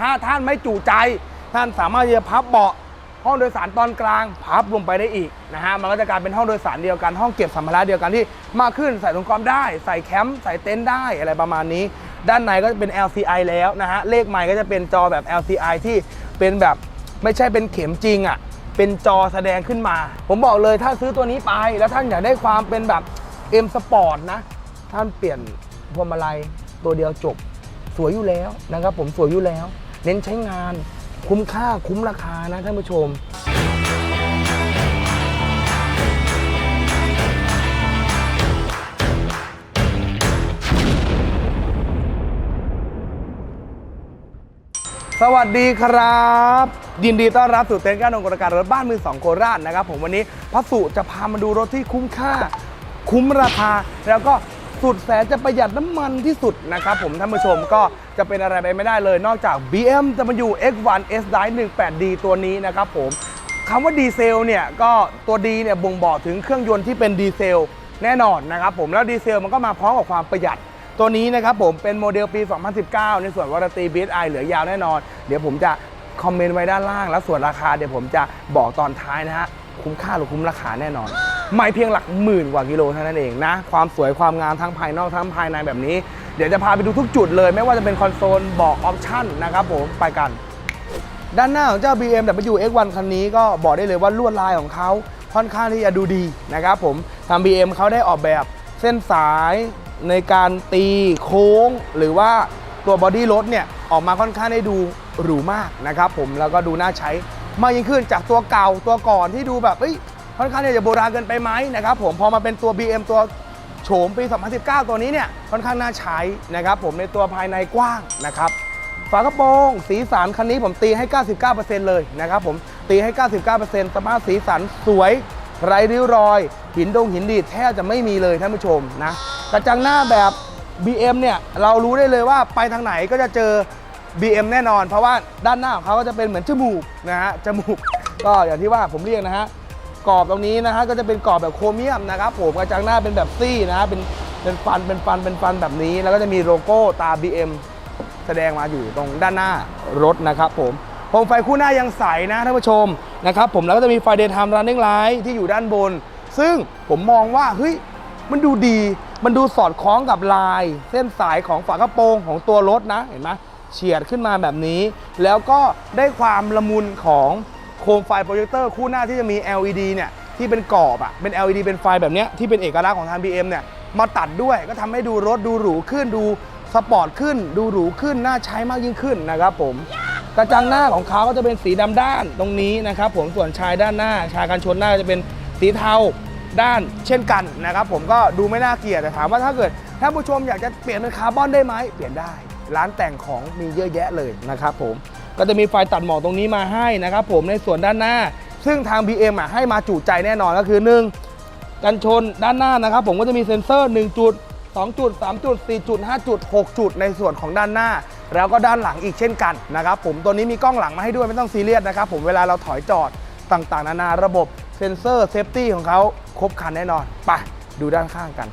ถ้าท่านไม่จุใจ ท่านสามารถจะพับเบาะห้องโดยสารตอนกลางพับลงไปได้อีกนะฮะมันก็จะกลายเป็นห้องโดยสารเดียวกันห้องเก็บสัมภาระเดียวกันที่มากขึ้นใส่ถุงกอมได้ ใส่แคมป์ใส่เต็นท์ได้อะไรประมาณนี้ ด้านในก็จะเป็น LCI แล้วนะฮะเลขไมค์ก็จะเป็นจอแบบ LCI ที่เป็นแบบไม่ใช่เป็นเข็มจริงอะเป็นจอแสดงขึ้นมา ผมบอกเลยถ้าซื้อตัวนี้ไป แล้วท่านอยากได้ความเป็นแบบ M Sport นะ ท่านเปลี่ยนพวงมาลัยตัวเดียวจบ สวยอยู่แล้วนะครับผมสวยอยู่แล้ว เน้นใช้งาน คุ้มค่าคุ้มราคานะท่านผู้ชมสวัสดีครับ ยินดีต้อนรับสู่เต็นท์การองกรการรถบ้านมือสองโคราชนะครับ ผมวันนี้พระสุจะพามาดูรถที่คุ้มค่า คุ้มราคา แล้วก็ สุดแสนจะประหยัดน้ำมันที่สุดนะครับผมท่านผู้ชมก็จะเป็นอะไรไปไม่ได้เลยนอกจาก BMW X1 S Line 18D ตัวนี้นะครับผมคำว่าดีเซลเนี่ยก็ตัวดีเนี่ยบ่งบอกถึงเครื่องยนต์ที่เป็นดีเซลแน่นอนนะครับผมแล้วดีเซลมันก็มาพร้อมกับความประหยัด ตัวนี้นะครับผมเป็นโมเดลปี 2019 ในส่วนวารันตี BSI เหลือยาวแน่นอน เดี๋ยวผมจะคอมเมนต์ไว้ด้านล่าง แล้วส่วนราคาเดี๋ยวผมจะบอกตอนท้ายนะฮะ คุ้มค่าหรือคุ้มราคาแน่นอน ไม่เพียงหลักหมื่นกว่ากิโลเท่านั้นเองนะ ความสวยความงามทั้งภายนอกทั้งภายในแบบนี้ เดี๋ยวจะพาไปดูทุกจุดเลย ไม่ว่าจะเป็นคอนโซลบอกออปชั่นนะครับผมไปกันด้านหน้าของเจ้า BMW X1 คันนี้ก็บอกได้เลยว่าลวดลายของเขาค่อนข้างที่จะดูดีนะครับผมทาง BM เขาได้ออกแบบเส้นสายในการตีโค้ง หรือว่าตัวบอดี้รถเนี่ย ออกมาค่อนข้างได้ดูหรูมากนะครับผมแล้วก็ดูน่าใช้ มากยิ่งขึ้นจากตัวเก่าตัวก่อนที่ดูแบบเอ้ยค่อนข้างที่จะโบราณเกินไปไหมนะครับผมพอมาเป็นตัว BM ตัวโฉมปี 2019 ตัวนี้เนี่ยค่อนข้างน่าใช้นะครับผมในตัวภายในกว้างนะครับฝากระโปรงสีสันคันนี้ผมตีให้ 99%เลยนะครับผมตีให้ 99%สภาพสีสันสวยไร้ริ้วรอย หินดงหินดีดแทบจะไม่มีเลยท่านผู้ชมนะกระจังหน้าแบบ BM เนี่ยเรารู้ได้เลยว่าไปทางไหนก็จะเจอ BM แน่นอน เพราะว่าด้านหน้าของเขาก็จะเป็นเหมือนจมูกนะฮะจมูก ก็อย่างที่ว่าผมเรียกนะฮะกรอบตรงนี้นะฮะก็จะเป็นกรอบแบบโครเมียมนะครับผมกระจังหน้าเป็นแบบซี่นะฮะเป็นเป็นฟันเป็นฟันเป็นฟันแบบนี้ แล้วก็จะมีโลโก้ตา BM แสดงมาอยู่ตรงด้านหน้ารถนะครับผมโคมไฟคู่หน้ายังใสนะท่านผู้ชมนะครับผมแล้วก็จะมีไฟเดย์ไทม์รันนิ่งไลท์ที่อยู่ด้านบน ซึ่งผมมองว่าเฮ้ยมันดูดี มันดูสอดคล้องกับลาย เส้นสายของฝากระโปรงของตัวรถนะเห็นไหม เฉียดขึ้นมาแบบนี้ แล้วก็ได้ความละมุนของโคมไฟโปรเจคเตอร์คู่หน้าที่จะมี LED เนี่ยที่เป็นกรอบอะเป็น LED เป็นไฟแบบเนี้ยที่เป็นเอกลักษณ์ของทาง BM เนี่ยมาตัดด้วยก็ทำให้ดูรถดูหรูขึ้นดูสปอร์ตขึ้น ดูหรูขึ้นน่าใช้มากยิ่งขึ้นนะครับผมกระจังหน้าของเขาก็จะเป็นสีดำด้านตรงนี้นะครับผมส่วนชายด้านหน้า ชายกันชนหน้าจะเป็นสีเทาด้านเช่นกันนะครับผมก็ดูไม่น่าเกลียดแต่ถามว่าถ้าเกิดท่านผู้ชมอยากจะเปลี่ยนเป็นคาร์บอนได้ไหมเปลี่ยนได้ ร้านแต่งของมีเยอะแยะเลยนะครับผมก็จะมีไฟตัดหมอกตรงนี้มาให้นะครับผมในส่วนด้านหน้า ซึ่งทาง BM อะให้มาจุใจแน่นอนก็คือหนึ่งกันชนด้านหน้านะครับ ผมก็จะมีเซ็นเซอร์ 1 จุด 2 จุด 3 จุด 4 จุด 5 จุด 6 จุดในส่วนของด้านหน้า แล้วก็ด้านหลังอีกเช่นกันนะครับผมตัวนี้มีกล้องหลังมาให้ด้วยไม่ต้องซีเรียสนะครับผมเวลาเราถอยจอดต่างๆ นานาระบบเซ็นเซอร์เซฟตี้ของเขาครบครันแน่นอนไปดูด้านข้างกัน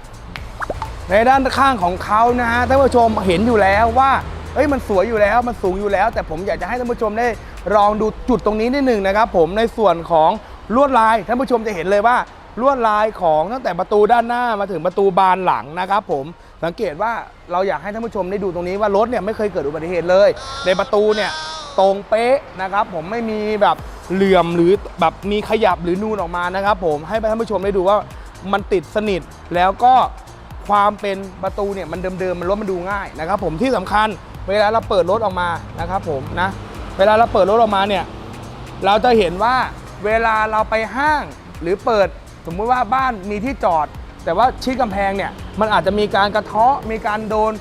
ในด้านข้างของเขานะฮะท่านผู้ชมเห็นอยู่แล้วว่าเอ้ยมันสวยอยู่แล้วมันสูงอยู่แล้ว แต่ผมอยากจะให้ท่านผู้ชมได้ลองดูจุดตรงนี้นิดหนึ่งนะครับผมในส่วนของลวดลายท่านผู้ชมจะเห็นเลยว่าลวดลายของตั้งแต่ประตูด้านหน้ามาถึงประตูบานหลังนะครับผมสังเกตว่าเราอยากให้ท่านผู้ชมได้ดูตรงนี้ว่ารถเนี่ยไม่เคยเกิดอุบัติเหตุเลย ในประตูเนี่ยตรงเป๊ะนะครับผมไม่มีแบบเหลื่อมหรือแบบมีขยับหรือนูนออกมานะครับผมให้ท่านผู้ชมได้ดูว่ามันติดสนิทแล้วก็ ความเป็นประตูเนี่ยมันเดิมๆมันรถมันดูง่ายนะครับผมที่สำคัญเวลาเราเปิดรถออกมานะครับผมนะเวลาเราเปิดรถออกมาเนี่ยเราจะเห็นว่าเวลาเราไปห้างหรือเปิดสมมุติว่าบ้านมีที่จอด แต่ว่าชิดกำแพงเนี่ยมันอาจจะมีการกระเทาะมีการโดน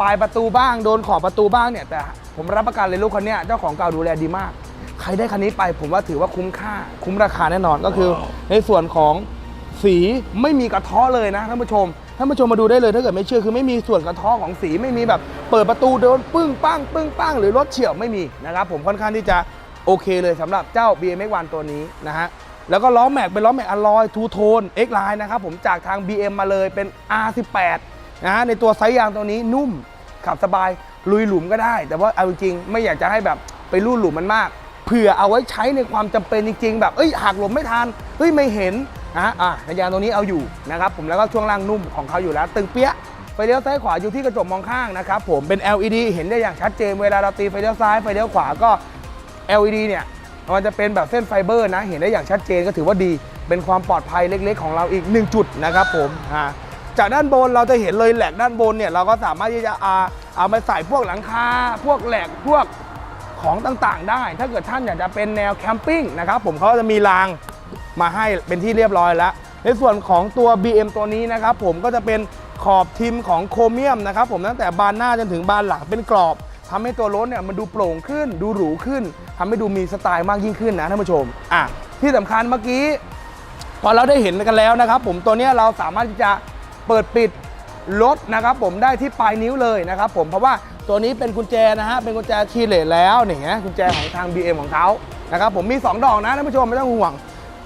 ปลายประตูบ้างโดนขอบประตูบ้างเนี่ยแต่ผมรับประกันเลยลูกคนเนี้ยเจ้าของเก่าดูแลดีมาก ใครได้คันนี้ไปผมว่าถือว่าคุ้มค่า คุ้มราคาแน่นอนก็คือ ในส่วนของสีไม่มีกระเทาะเลยนะท่านผู้ชม ท่านผู้ชมมาดูได้เลยถ้าเกิดไม่เชื่อคือไม่มีส่วนกระทาะของสีไม่มีแบบ เปิดประตูโดนปึ้งปั้งปึ้งปั้งหรือรถเฉี่ยวไม่มีนะครับผมค่อนข้างที่จะโอเคเลยสำหรับเจ้า BMX1 ตัวนี้นะฮะแล้วก็ล้อแม็กเป็นล้อแม็กอลลอยทูโทน X Line นะครับผมจากทาง BM มาเลยเป็น R18 นะฮะในตัวไซส์ยางตัวนี้นุ่มขับสบายลุยหลุมก็ได้ แต่ว่าเอาจริงๆไม่อยากจะให้แบบไปลู่หลุมมันมากเผื่อเอาไว้ใช้ในความจำเป็นจริงๆ แบบเอ้ยหักหลบไม่ทันเฮ้ยไม่เห็น นะอะในยางตัวนี้เอาอยู่นะครับผมแล้วก็ช่วงล่างนุ่มของเขาอยู่แล้ว ตึงเปี้ยะไฟเลี้ยวซ้ายขวาอยู่ที่กระจกมองข้างนะครับผมเป็น LED เห็นได้อย่างชัดเจนเวลาเราตีไฟเลี้ยวซ้ายไฟเลี้ยวขวาก็ LED เนี่ยมันจะเป็นแบบเส้นไฟเบอร์นะ เห็นได้อย่างชัดเจนก็ถือว่าดี เป็นความปลอดภัยเล็ก ๆ ของเราอีก 1 จุดนะครับผมอ่าจากด้านบนเราจะเห็นเลยแหลกด้านบนเนี่ยเราก็สามารถที่จะเอาเอามาใส่พวกหลังคาพวกแหลกพวกของต่างๆ ได้ ถ้าเกิดท่านอยากจะเป็นแนวแคมปิ้งนะครับผมเขาจะมีราง มาให้เป็นที่เรียบร้อยแล้ว ในส่วนของตัว BM ตัวนี้นะครับผมก็จะเป็นขอบทิมของโครเมียมนะครับผมตั้งแต่บานหน้าจนถึงบานหลังเป็นกรอบทำให้ตัวรถเนี่ยมันดูโปร่งขึ้น ดูหรูขึ้นทำให้ดูมีสไตล์มากยิ่งขึ้นนะท่านผู้ชมอะที่สำคัญเมื่อกี้ พอเราได้เห็นกันแล้วนะครับ ผมตัวนี้เราสามารถที่จะเปิดปิดรถนะครับผมได้ที่ปลายนิ้วเลยนะครับผมเพราะว่าตัวนี้เป็นกุญแจนะฮะเป็นกุญแจคีย์เลสแล้วนี่ฮะกุญแจของทาง BM ของเขานะครับผมมี 2 ดอกนะท่านผู้ชมไม่ต้องห่วง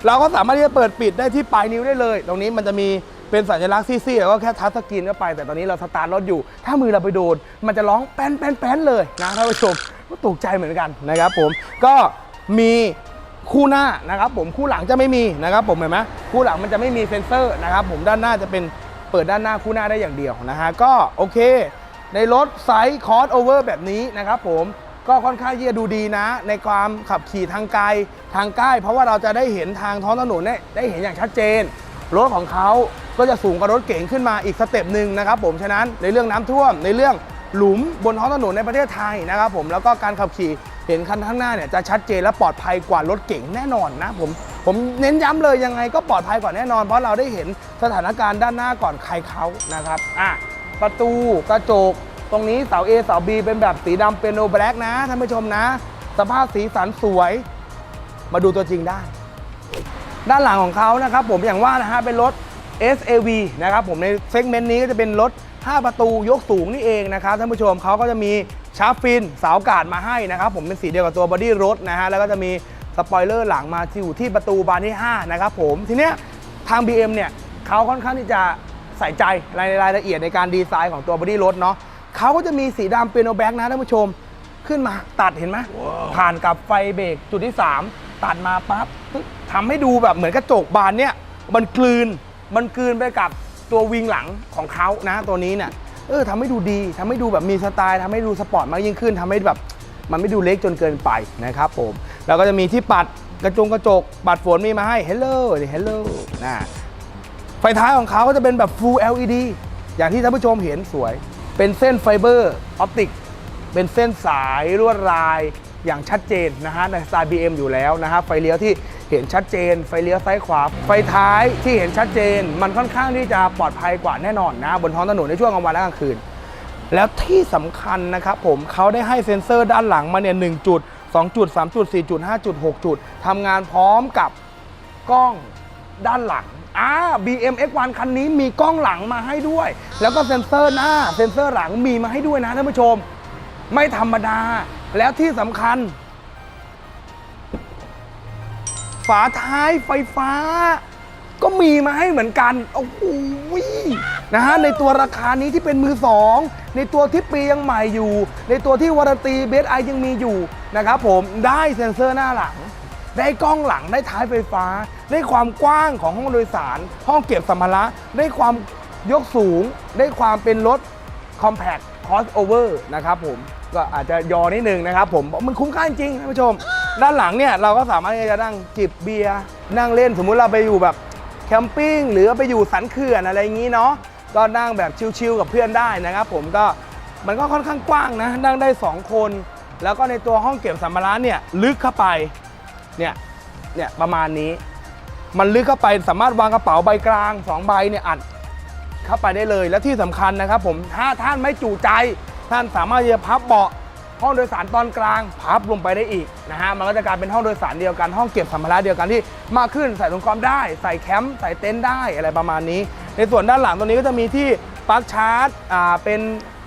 เราก็สามารถที่จะเปิดปิดได้ที่ปลายนิ้วได้เลย ตรงนี้มันจะมีเป็นสัญลักษณ์ซี่ๆแล้วก็แค่ทัชสกรีนเข้าไป แต่ตอนนี้เราสตาร์ทรถอยู่ ถ้ามือเราไปโดน มันจะร้องแป้นแป้นแป้นเลยนะท่านผู้ชมก็ตกใจเหมือนกันนะครับผมก็มีคู่หน้านะครับผมคู่หลังจะไม่มีนะครับผมเห็นไหมคู่หลังมันจะไม่มีเซ็นเซอร์นะครับผมด้านหน้าจะเป็นเปิดด้านหน้าคู่หน้าได้อย่างเดียวนะฮะก็โอเค ในรถไซส์คอร์สโอเวอร์แบบนี้นะครับผม ก็ค่อนข้างที่จะดูดีนะ ในความขับขี่ทางไกลทางใกล้ เพราะว่าเราจะได้เห็นทางท้องถนนเนี่ยได้เห็นอย่างชัดเจน รถของเขาก็จะสูงกว่ารถเก๋งขึ้นมาอีกสเต็ปหนึ่งนะครับผมฉะนั้นในเรื่องน้ำท่วมในเรื่องหลุมบนท้องถนนในประเทศไทยนะครับผมแล้วก็การขับขี่เห็นคันข้างหน้าเนี่ยจะชัดเจนและปลอดภัยกว่ารถเก๋งแน่นอนนะผมผมเน้นย้ำเลยยังไงก็ปลอดภัยกว่าแน่นอน เพราะเราได้เห็นสถานการณ์ด้านหน้าก่อนใครเขานะครับอะประตูกระจก ตรงนี้เสา A เสา B เป็นแบบสีดำเป็นโนแบล็กนะท่านผู้ชมนะ สภาพสีสันสวย มาดูตัวจริงได้ ด้านหลังของเขานะครับผมอย่างว่านะฮะเป็นรถ SAV นะครับผมในเซกเมนต์นี้ก็จะเป็นรถ 5 ประตูยกสูงนี่เองนะครับท่านผู้ชมเขาก็จะมีชาร์ปฟินเสาวกาดมาให้นะครับผมเป็นสีเดียวกับตัวบอดี้รถนะฮะแล้วก็จะมีสปอยเลอร์หลังมาอยู่ที่ประตูบานที่ 5 นะครับผมทีเนี้ยทาง BM เนี่ยเขาค่อนข้างที่จะใส่ใจรายรายละเอียดในการดีไซน์ของตัวบอดี้รถเนาะ เขาก็จะมีสีดำเปียโนแบ็กนะท่านผู้ชมขึ้นมาตัดเห็นไหมผ่านกับไฟเบรกจุดที่ 3 ตัดมาปั๊บปึ๊บทำให้ดูแบบเหมือนกระจกบานเนี่ยมันกลืนมันกลืนไปกับตัววิงหลังของเขานะตัวนี้เนี่ยเออทำให้ดูดีทำให้ดูแบบมีสไตล์ทำให้ดูสปอร์ตมากยิ่งขึ้นทำให้แบบมันไม่ดูเล็กจนเกินไปนะครับผมแล้วก็จะมีที่ปัดกระจงกระจกปัดฝนมีมาให้ Hello นี่ Hello นะไฟท้ายของเขาก็จะเป็นแบบ Full LED อย่างที่ท่านผู้ชมเห็นสวย เป็นเส้นไฟเบอร์ออปติก เป็นเส้นสายลวดลายอย่างชัดเจนนะฮะในสไตล์ BM อยู่แล้วนะครับไฟเลี้ยวที่เห็นชัดเจน ไฟเลี้ยวซ้ายขวา ไฟท้ายที่เห็นชัดเจน มันค่อนข้างที่จะปลอดภัยกว่าแน่นอนนะ บนท้องถนนในช่วงกลางวันและกลางคืน แล้วที่สำคัญนะครับผมเขาได้ให้เซ็นเซอร์ด้านหลังมาเนี่ยหจุด2จุด3จุด4จุด5จุด6จุดทำงานพร้อมกับกล้อง ด้านหลังอ่า BM X1 คันนี้มีกล้องหลังมาให้ด้วย แล้วก็เซ็นเซอร์หน้า เซ็นเซอร์หลังมีมาให้ด้วยนะท่านผู้ชม ไม่ธรรมดา แล้วที่สำคัญ ฝาท้ายไฟฟ้า ก็มีมาให้เหมือนกัน โอ้โหนะฮะในตัวราคานี้ที่เป็นมือสอง ในตัวที่ปียังใหม่อยู่ ในตัวที่วารันตีเบสไอยังมีอยู่นะครับผมได้เซ็นเซอร์หน้าหลัง ได้กล้องหลังได้ท้ายไฟฟ้า ได้ความกว้างของห้องโดยสาร ห้องเก็บสัมภาระได้ความยกสูง ได้ความเป็นรถ compact crossover นะครับผมก็อาจจะยอนิดนึงนะครับผมมันคุ้มค่าจริงท่านผู้ชม ด้านหลังเนี่ยเราก็สามารถที่จะนั่งจิบเบียร์นั่งเล่นสมมุติเราไปอยู่แบบแคมปิ้งหรือไปอยู่สันเขื่อนอะไรอย่างนี้เนาะก็นั่งแบบชิลๆกับเพื่อนได้นะครับผมก็มันก็ค่อนข้างกว้างนะ นั่งได้ 2 คน แล้วก็ในตัวห้องเก็บสัมภาระเนี่ยลึกเข้าไป เนี่ยเนี่ยประมาณนี้ มันลึกเข้าไปสามารถวางกระเป๋าใบกลาง2ใบเนี่ยอัดเข้าไปได้เลย และที่สำคัญนะครับผมถ้าท่านไม่จูใจ ท่านสามารถจะพับเบาะห้องโดยสารตอนกลางพับลงไปได้อีกนะฮะมันก็จะกลายเป็นห้องโดยสารเดียวกันห้องเก็บสัมภาระเดียวกันที่มากขึ้นใส่ถุงกอมได้ ใส่แคมป์ใส่เต็นท์ได้อะไรประมาณนี้ ในส่วนด้านหลังตรงนี้ก็จะมีที่ปลั๊กชาร์จอ่าเป็น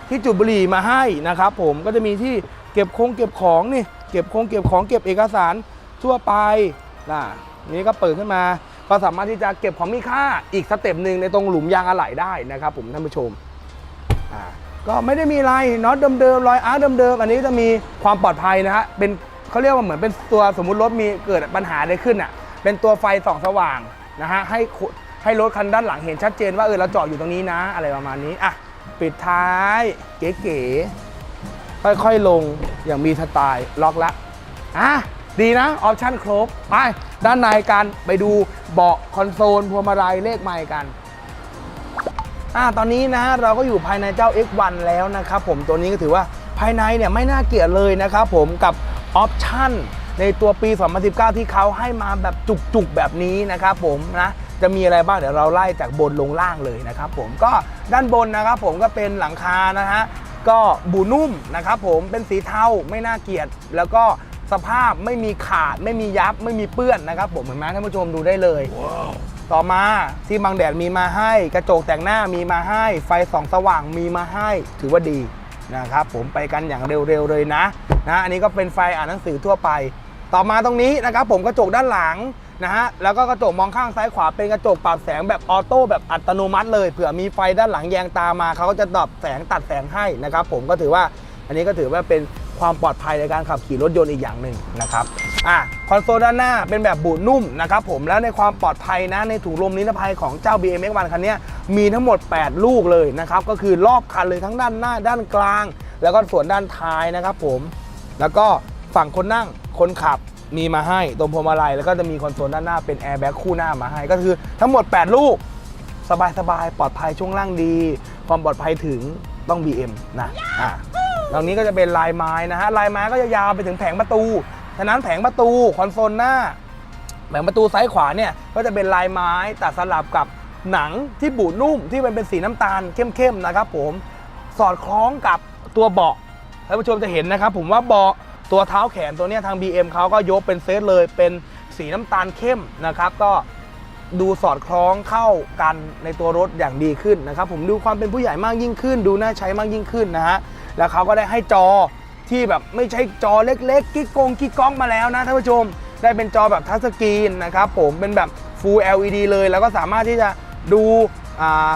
ที่จุดบุหรี่มาให้นะครับผมก็จะมีที่เก็บคงเก็บของนี่เก็บคงเก็บของเก็บเอกสาร ทั่วไปนะนี่ก็เปิดขึ้นมา ก็สามารถที่จะเก็บของมีค่าอีกสเต็ปหนึ่งในตรงหลุมยางอะไหล่ได้นะครับ ผมท่านผู้ชมก็ไม่ได้มีอะไรน็อตเดิมๆรอยอาร์คเดิมๆอันนี้จะมีความปลอดภัยนะฮะเป็นเขาเรียกว่าเหมือนเป็นตัวสมมุติรถมีเกิดปัญหาอะไรขึ้นอะเป็นตัวไฟส่องสว่างนะฮะให้ให้รถคันด้านหลังเห็นชัดเจนว่าเออเราจอดอยู่ตรงนี้นะ อะไรประมาณนี้อะปิดท้ายเก๋ๆค่อยๆลงอย่างมีสไตล์ล็อกละอะ ดีนะ ออปชั่นครบ ไป ด้านในกันไปดูเบาะคอนโซลพวงมาลัยเลขไมค์กันอ่าตอนนี้นะฮะเราก็อยู่ภายในเจ้า X1 แล้วนะครับผมตัวนี้ก็ถือว่าภายในเนี่ยไม่น่าเกลียดเลยนะครับผมกับออปชั่นในตัวปี 2019 ที่เขาให้มาแบบจุกๆ แบบนี้นะครับผมนะจะมีอะไรบ้างเดี๋ยวเราไล่จากบนลงล่างเลยนะครับผมก็ด้านบนนะครับผมก็เป็นหลังคานะฮะก็บูนุ่มนะครับผมเป็นสีเทาไม่น่าเกลียดแล้วก็ สภาพไม่มีขาดไม่มียับไม่มีเปื้อนนะครับผมเห็นไหมท่านผู้ชมดูได้เลย ต่อมาที่บังแดดมีมาให้ กระจกแต่งหน้ามีมาให้ ไฟส่องสว่างมีมาให้ ถือว่าดีนะครับผมไปกันอย่างเร็วๆเลยนะนะอันนี้ก็เป็นไฟอ่านหนังสือทั่วไป ต่อมาตรงนี้นะครับผมกระจกด้านหลังนะฮะแล้วก็กระจกมองข้างซ้ายขวาเป็นกระจกปรับแสงแบบออโต้แบบอัตโนมัติเลยเผื่อมีไฟด้านหลังแยงตามาเขาก็จะดับแสงตัดแสงให้นะครับผมก็ถือว่าอันนี้ก็ถือว่าเป็น ความปลอดภัยในการขับขี่รถยนต์อีกอย่างหนึ่งนะครับอะคอนโซลด้านหน้าเป็นแบบบูดนุ่มนะครับผมแล้วในความปลอดภัยนะในถุงลมนิรภัยของเจ้า BMX1 คันนี้มีทั้งหมด 8 ลูกเลยนะครับก็คือรอบคันเลยทั้งด้านหน้าด้านกลาง แล้วก็ส่วนด้านท้ายนะครับผมแล้วก็ฝั่งคนนั่งคนขับมีมาให้ตรงพวงมาลัยแล้วก็จะมีคอนโซลด้านหน้าเป็นแอร์แบ็กคู่หน้ามาให้ ก็คือทั้งหมด 8 ลูก สบายสบายๆปลอดภัยช่วงล่างดี ความปลอดภัยถึงต้อง BM นะอะ ตรงนี้ก็จะเป็นลายไม้นะฮะลายไม้ก็จะยาวไปถึงแผงประตู ฉะนั้นแผงประตูคอนโซลหน้าแผงประตูซ้ายขวาเนี่ยก็จะเป็นลายไม้ตัดสลับกับหนังที่บูดนุ่มที่มันเป็นสีน้ำตาลเข้มๆนะครับผมสอดคล้องกับตัวเบาะท่านผู้ชมจะเห็นนะครับ ผมว่าเบาะตัวเท้าแขนตัวเนี้ยทาง BM เขาก็ยกเป็นเซตเลยเป็นสีน้ำตาลเข้มนะครับ ก็ดูสอดคล้องเข้ากันในตัวรถอย่างดีขึ้นนะครับ ผมดูความเป็นผู้ใหญ่มากยิ่งขึ้น ดูน่าใช้มากยิ่งขึ้นนะฮะ แล้วเขาก็ได้ให้จอที่แบบไม่ใช่จอเล็กๆ กิ๊กกงกิ๊กก้องมาแล้วนะท่านผู้ชม ได้เป็นจอแบบทัชสกรีนนะครับผมเป็นแบบ Full LED เลย แล้วก็สามารถที่จะดู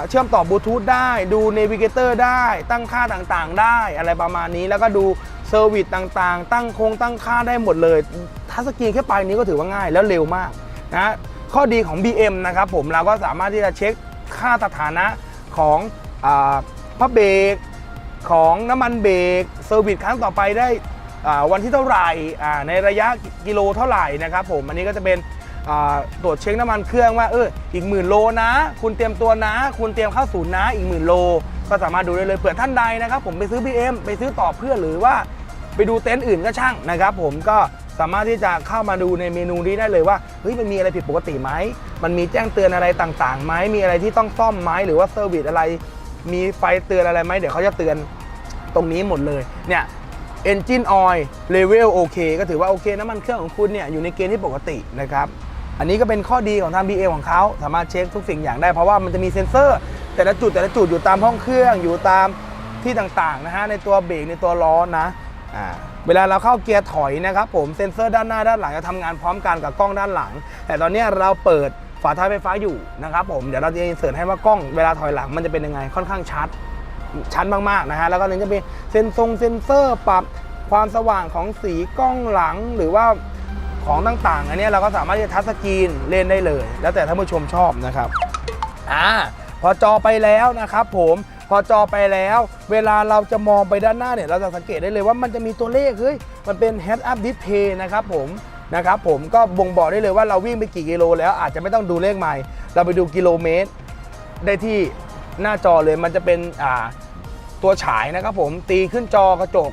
เชื่อมต่อบลูทูธได้ ดูเนวิเกเตอร์ได้ ตั้งค่าต่างๆ ได้ อะไรประมาณนี้ แล้วก็ดูเซอร์วิสต่างๆ ตั้งโครงตั้งค่าได้หมดเลย ทัชสกรีนแค่ปลายนี้ก็ถือว่าง่ายแล้วเร็วมากนะข้อดีของ BM นะครับผมเราก็สามารถที่จะเช็คค่าสถานะของอพระเบรก ของน้ำมันเบรกเซอร์วิสครั้งต่อไปได้วันที่เท่าไหร่ในระยะกิโลเท่าไหร่นะครับผมอันนี้ก็จะเป็นตรวจเช็คน้ำมันเครื่องว่าเอออีกหมื่นโลนะ คุณเตรียมตัวนะ คุณเตรียมเข้าศูนย์นะอีกหมื่นโล ก็สามารถดูได้เลยเผื่อท่านใดนะครับ ผมไปซื้อ BM ไปซื้อต่อเพื่อนหรือว่าไปดูเต็นท์อื่นก็ช่างนะครับ ผมก็สามารถที่จะเข้ามาดูในเมนูนี้ได้เลยว่าเฮ้ยมันมีอะไรผิดปกติไหมมันมีแจ้งเตือนอะไรต่างๆไหมมีอะไรที่ต้องซ่อมไหมหรือว่าเซอร์วิสอะไร มีไฟเตือนอะไรไหมเดี๋ยวเขาจะเตือน ตรงนี้หมดเลยเนี่ย Engine Oil Level โอเคก็ถือว่าโอเคน้ำมันเครื่องของคุณเนี่ยอยู่ในเกณฑ์ที่ปกตินะครับอันนี้ก็เป็นข้อดีของทาง BM ของเขาสามารถเช็คทุกสิ่งอย่างได้เพราะว่ามันจะมีเซ็นเซอร์ แต่ละจุดแต่ละจุดอยู่ตามห้องเครื่องอยู่ตามที่ต่างๆนะฮะในตัวเบรกในตัวล้อนะอ่าเวลาเราเข้าเกียร์ถอยนะครับผมเซ็นเซอร์ด้านหน้าด้านหลังจะทำงานพร้อมกันกับกล้องด้านหลัง แต่ตอนนี้เราเปิดฝาท้ายไฟฟ้าอยู่นะครับผมเดี๋ยวเราจะอินเสิร์ตให้ว่ากล้องเวลาถอยหลังมันจะเป็นยังไงค่อนข้างชัด ชัดมากๆนะฮะแล้วก็นึงจะเป็นเซ็นทรงเซนเซอร์ปรับความสว่างของสีกล้องหลังหรือว่าของต่างๆ อันนี้เราก็สามารถที่จะทัชสกรีนเล่นได้เลย แล้วแต่ท่านผู้ชมชอบนะครับอ่าพอจอไปแล้วนะครับผมพอจอไปแล้ว เวลาเราจะมองไปด้านหน้าเนี่ยเราจะสังเกตได้เลยว่ามันจะมีตัวเลขเฮ้ยมันเป็น head up display นะครับผมนะครับผมก็บ่งบอกได้เลยว่าเราวิ่งไปกี่กิโลแล้วอาจจะไม่ต้องดูเลขใหม่ เราไปดูกิโลเมตร ได้ที่ หน้าจอเลยมันจะเป็นอ่าตัวฉายนะครับผมตีขึ้นจอกระจก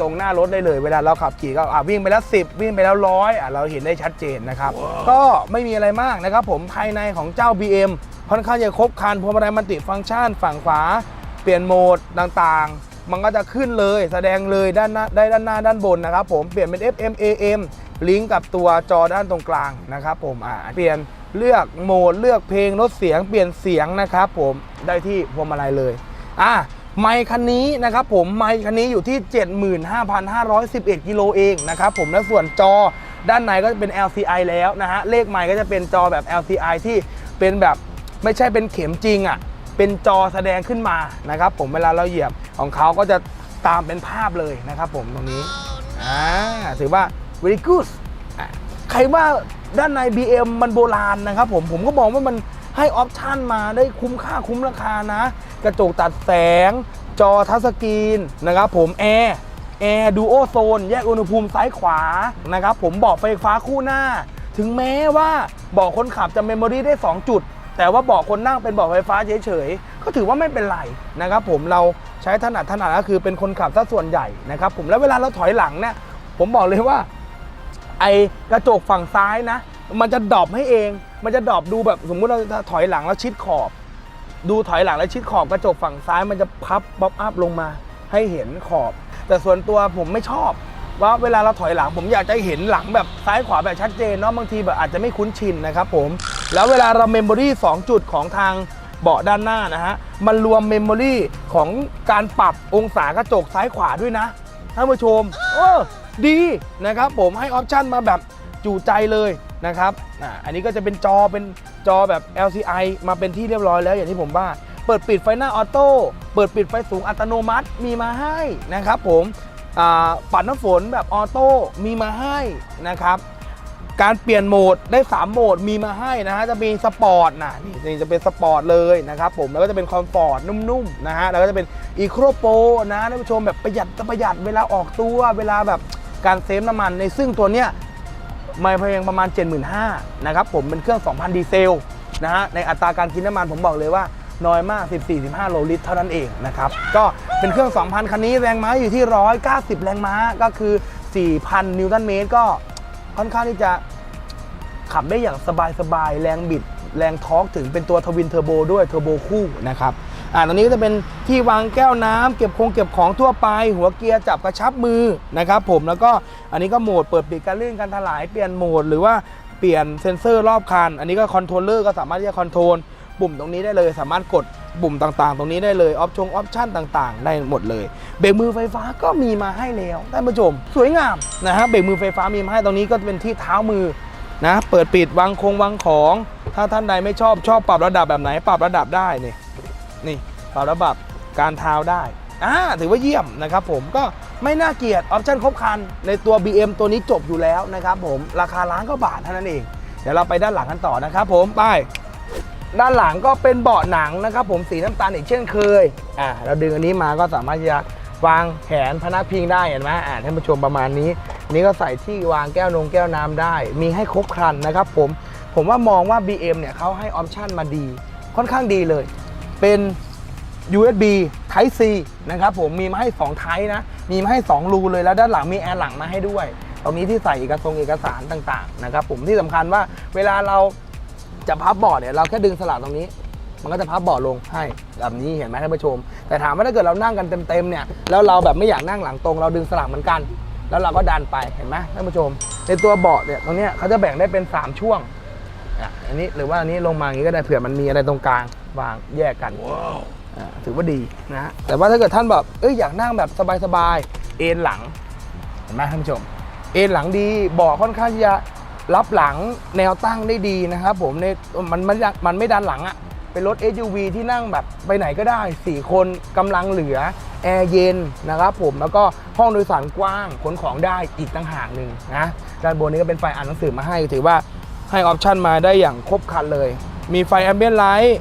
ตรงหน้ารถได้เลย เวลาเราขับขี่ก็อ่าวิ่งไปแล้ว 10 วิ่งไปแล้วร้อยอะเราเห็นได้ชัดเจนนะครับ ก็ไม่มีอะไรมากนะครับผมภายในของเจ้า BM ค่อนข้างจะครบครันพวงมาลัยมันติฟังก์ชัน ฝั่งขวา เปลี่ยนโหมดต่างๆ มันก็จะขึ้นเลยแสดงเลยด้านหน้าได้ด้านหน้าด้านบนนะครับผมเปลี่ยนเป็น FM AM ลิงก์กับตัวจอด้านตรงกลางนะครับผมอ่าเปลี่ยน เลือกโหมดเลือกเพลงลดเสียงเปลี่ยนเสียงนะครับผมได้ที่พวงมาลัยเลยอะไมค์คันนี้นะครับผมไมค์คันนี้อยู่ที่ 75,511กิโลเองนะครับผมและส่วนจอด้านในก็จะเป็น LCI แล้วนะฮะเลขไมค์ก็จะเป็นจอแบบ LCI ที่เป็นแบบไม่ใช่เป็นเข็มจริงอะเป็นจอแสดงขึ้นมานะครับผมเวลาเราเหยียบของเขาก็จะตามเป็นภาพเลยนะครับผมตรงนี้อ่าถือว่า very good ใครว่า ด้านใน BM มันโบราณนะครับผมผมก็มองว่ามันให้ออปชันมาได้คุ้มค่าคุ้มราคานะ กระจกตัดแสง จอทัชสกรีนนะครับผมแอร์แอร์ดูโอโซน แยกอุณหภูมิซ้ายขวานะครับผมเบอกไฟฟ้าคู่หน้า ถึงแม้ว่าเบาะคนขับจะเมมโมรีได้ 2 จุด แต่ว่าเบาะคนนั่งเป็นเบาะไฟฟ้าเฉยๆ ก็ถือว่าไม่เป็นไรนะครับผมเราใช้ถนัดถนัดก็คือเป็นคนขับซะส่วนใหญ่นะครับผมแล้วเวลาเราถอยหลังเนี่ยผมบอกเลยว่า ไอกระจกฝั่งซ้ายนะ มันจะดรอปให้เอง มันจะดรอปดูแบบสมมุติเราถอยหลังแล้วชิดขอบ ดูถอยหลังแล้วชิดขอบกระจกฝั่งซ้ายมันจะพับป๊อปอัพลงมา ให้เห็นขอบ แต่ส่วนตัวผมไม่ชอบว่าเวลาเราถอยหลังผมอยากจะเห็นหลังแบบซ้ายขวาแบบชัดเจนเนาะบางทีแบบอาจจะไม่คุ้นชินนะครับผม แล้วเวลาเราเมมโมรี่2จุดของทางเบาะด้านหน้านะฮะ มันรวมเมมโมรี่ของการปรับองศากระจกซ้ายขวาด้วยนะท่านผู้ชม เออ ดีนะครับผมให้ออปชันมาแบบจูใจเลยนะครับอ่าอันนี้ก็จะเป็นจอเป็นจอแบบ LCI มาเป็นที่เรียบร้อยแล้วอย่างที่ผมว่า เปิดปิดไฟหน้าออโต้เปิดปิดไฟสูงอัตโนมัติมีมาให้นะครับผมอ่าปัดน้ำฝนแบบออโต้มีมาให้นะครับการเปลี่ยนโหมดได้ 3 โหมดมีมาให้นะฮะจะมีสปอร์ตนะนี่นี่จะเป็นสปอร์ตเลยนะครับผมแล้วก็จะเป็นคอมฟอร์ตนุ่มๆนะฮะแล้วก็จะเป็นอีโครโปนะท่านผู้ชมแบบประหยัดประหยัดเวลาออกตัวเวลาแบบ การเซฟน้ำมันในซึ่งตัวเนี้ยไม่เพียงประมาณ 75,000นะครับผมเป็นเครื่อง 2,000 ดีเซลนะฮะในอัตราการกินน้ำมันผมบอกเลยว่าน้อยมาก 14-15 โลลิตรเท่านั้นเองนะครับ ก็เป็นเครื่อง 2,000 คันนี้แรงม้าอยู่ที่ 190 แรงม้าก็คือ 4,000 นิวตันเมตรก็ค่อนข้างที่จะขับได้อย่างสบายๆ แรงบิด แรงทอร์กถึงเป็นตัวทวินเทอร์โบด้วยเทอร์โบคู่นะครับอ่าตรงนี้ก็จะเป็นที่วางแก้วน้ำเก็บคงเก็บของทั่วไป หัวเกียร์จับกระชับมือนะครับผมแล้วก็อันนี้ก็โหมดเปิดปิดการลื่นการถลายเปลี่ยนโหมดหรือว่าเปลี่ยนเซ็นเซอร์รอบคัน อันนี้ก็คอนโทรลเลอร์ก็สามารถที่จะคอนโทรลปุ่มตรงนี้ได้เลย สามารถกดปุ่มต่างๆ ตรงนี้ได้เลย ออปชงออปชั่นต่างๆ ได้หมดเลย เบรกมือไฟฟ้าก็มีมาให้แล้วท่านผู้ชม สวยงามนะฮะเบรกมือไฟฟ้ามีมาให้ตรงนี้ก็เป็นที่เท้ามือนะเปิดปิดวางคงวางของ ถ้าท่านใดไม่ชอบชอบปรับระดับแบบไหน ปรับระดับได้นี่นี่ปรับระดับการเท้าได้อ่าถือว่าเยี่ยมนะครับผมก็ไม่น่าเกลียดออปชั่นครบครัน ในตัว BM ตัวนี้จบอยู่แล้วนะครับผมราคาล้านก็บาทเท่านั้นเอง เดี๋ยวเราไปด้านหลังกันต่อนะครับผมไปด้านหลังก็เป็นเบาะหนังนะครับผมสีน้ำตาลอีกเช่นเคยอ่าเราดึงอันนี้มาก็สามารถที่จะวางแขนพนักพิงได้เห็นไหมอ่าท่านผู้ชมประมาณนี้นนี้ก็ใส่ที่วางแก้วนงแก้วน้ำได้ มีให้ครบครันนะครับผม ผมว่ามองว่า BM เนี่ยเขาให้ออปชันมาดี ค่อนข้างดีเลย เป็น USB Type C นะครับผมมีมาให้2 Type นะ มีมาให้ 2 รูเลยแล้วด้านหลังมีแอร์หลังมาให้ด้วย ตรงนี้ที่ใส่เอกสารเอกสารต่างๆนะครับผมที่สำคัญว่าเวลาเราจะพับเบาะเนี่ยเราแค่ดึงสลักตรงนี้ มันก็จะพับเบาะลงให้แบบนี้เห็นไหมท่านผู้ชม แต่ถามว่าถ้าเกิดเรานั่งกันเต็มๆเนี่ยแล้วเราแบบไม่อยากนั่งหลังตรง เราดึงสลักเหมือนกัน แล้วเราก็ดันไปเห็นไหมท่านผู้ชม ในตัวเบาะเนี่ยตรงนี้เขาจะแบ่งได้เป็น 3 ช่วง อะอันนี้หรือว่าอันนี้ลงมาอย่างนี้ก็ได้เผื่อมันมีอะไรตรงกลางวางแยกกันอ่าถือว่าดีนะฮะแต่ว่าถ้าเกิดท่านแบบเอ้ยอยากนั่งแบบสบายๆเอนหลังเห็นไหมท่านผู้ชม เอนหลังดีเบาะค่อนข้างที่จะรับหลังแนวตั้งได้ดีนะครับผมในมันมันมันไม่ดันหลังอะเป็นรถ SUV ที่นั่งแบบไปไหนก็ได้ 4 คนกำลังเหลือ แอร์เย็นนะครับผมแล้วก็ห้องโดยสารกว้างขนของได้อีกต่างหากหนึ่งนะด้านบนนี้ก็เป็นไฟอ่านหนังสือมาให้ถือว่า ให้ออปชันมาได้อย่างครบครันเลย มีไฟแอมเบียนไลท์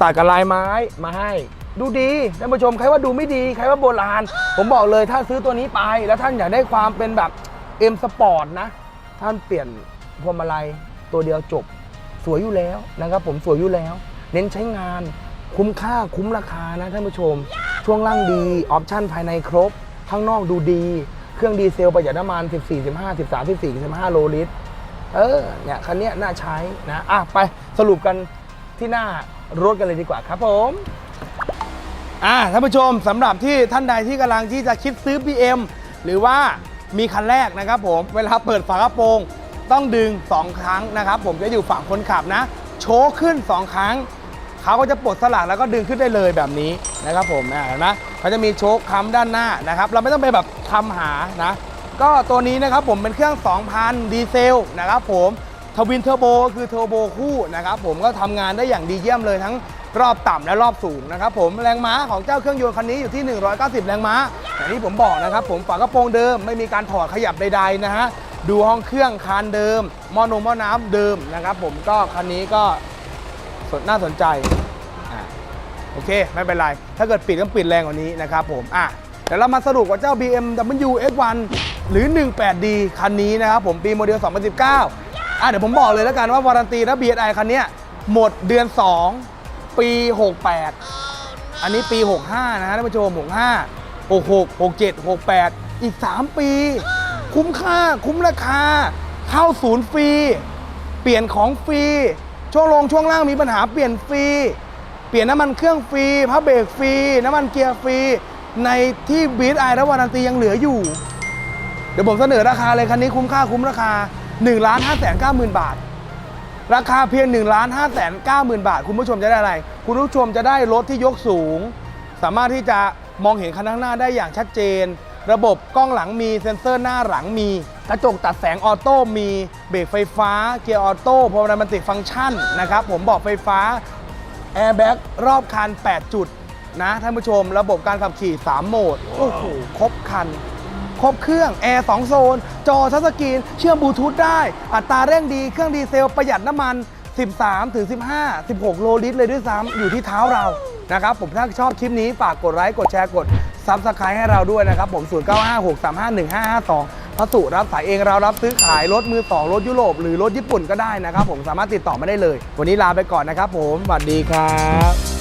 ตัดกับลายไม้มาให้ ดูดีท่านผู้ชมใครว่าดูไม่ดี ใครว่าโบราณ ผมบอกเลยถ้าซื้อตัวนี้ไป แล้วท่านอยากได้ความเป็นแบบ M Sport นะ ท่านเปลี่ยนพวงมาลัยตัวเดียวจบ สวยอยู่แล้วนะครับผมสวยอยู่แล้ว เน้นใช้งานคุ้มค่าคุ้มราคานะท่านผู้ชม ช่วงล่างดีออปชั่นภายในครบ ข้างนอกดูดี เครื่องดีเซลประหยัดน้ำมัน 14 15 13 14 15 โลลิตร เออเนี่ยคันนี้น่าใช้นะอะไปสรุปกันที่หน้ารถกันเลยดีกว่าครับผมอ่าท่านผู้ชมสำหรับที่ท่านใดที่กำลังที่จะคิดซื้อ BM หรือว่ามีคันแรกนะครับผมเวลาเปิดฝากระโปรงต้องดึง 2 ครั้งนะครับ ผมจะอยู่ฝั่งคนขับนะ โชว์ขึ้น 2 ครั้ง เขาก็จะปลดสลักแล้วก็ดึงขึ้นได้เลยแบบนี้นะครับผมอ่าเห็นไหมเขาจะมีโชคค้ำด้านหน้านะครับ เราไม่ต้องไปแบบค้ำหานะ ก็ตัวนี้นะครับผมเป็นเครื่อง 2,000 ดีเซลนะครับผมทวินเทอร์โบคือเทอร์โบคู่นะครับผมก็ทำงานได้อย่างดีเยี่ยมเลยทั้งรอบต่ำและรอบสูงนะครับผมแรงม้าของเจ้าเครื่องยนต์คันนี้อยู่ที่ 190 แรงม้าอย่างที่ผมบอกนะครับผมฝากระโปรงเดิมไม่มีการถอดขยับใดๆนะฮะดูห้องเครื่องคานเดิมมอนมหม้อน้ำเดิมนะครับผมก็คันนี้ก็สนน่าสนใจโอเค ไม่เป็นไร ถ้าเกิดปิดก็ปิดแรงกว่านี้นะครับผมอะเดี๋ยวเรามาสรุปกับเจ้า BMW X1 หรือ 18D คันนี้นะครับผมปีโมเดล 2019อะเดี๋ยวผมบอกเลยแล้วกันว่าวารันตีและ BSI คันเนี้ยหมดเดือน 2 ปี 68 อันนี้ปี 65นะฮะท่านผู้ชม 65 66 67 68 อีก 3 ปี คุ้มค่าคุ้มราคา เข้าศูนย์ฟรี เปลี่ยนของฟรี ช่วงลงช่วงล่างมีปัญหาเปลี่ยนฟรี เปลี่ยนน้ำมันเครื่องฟรีพระเบรกฟรี น้ำมันเกียร์ฟรี ในที่บีทไอและวารันตียังเหลืออยู่ ดี๋ยวผมเสนอราคาเลยคันนี้คุ้มค่าคุ้มราคา1ล้าน5 9 0 0 0 0บาท ราคาเพียง1ล้าน5 9 0 0 0 0บาท คุณผู้ชมจะได้อะไร คุณผู้ชมจะได้รถที่ยกสูง สามารถที่จะมองเห็นคันข้างหน้าได้อย่างชัดเจน ระบบกล้องหลังมีเซ็นเซอร์หน้าหลังมี กระจกตัดแสงออโต้มีเบรกไฟฟ้า เกียร์ออโต้พวงมาลัยมันติฟังก์ชันนะครับผมบอกไฟฟ้าแอร์แบ็กรอบคัน 8 จุดนะท่านผู้ชม ระบบการขับขี่ 3 โหมด โอ้โห ครบคัน ครบเครื่องแอร์2โซน จอทัชสกรีน เชื่อมบลูทูธได้ อัตราเร่งดีเครื่องดีเซลประหยัดน้ำมัน 13ถึง15 16 โลลิตรเลยด้วยซ้ำอยู่ที่เท้าเรานะครับผมถ้าชอบคลิปนี้ฝากกดไลค์กดแชร์กดซับสไครต์ให้เราด้วยนะครับ ผม 0956351552พระสุรับสายเองเรารับซื้อขายรถมือสองรถยุโรป หรือรถญี่ปุ่นก็ได้นะครับ ผมสามารถติดต่อมาได้เลย วันนี้ลาไปก่อนนะครับ ผมสวัสดีครับ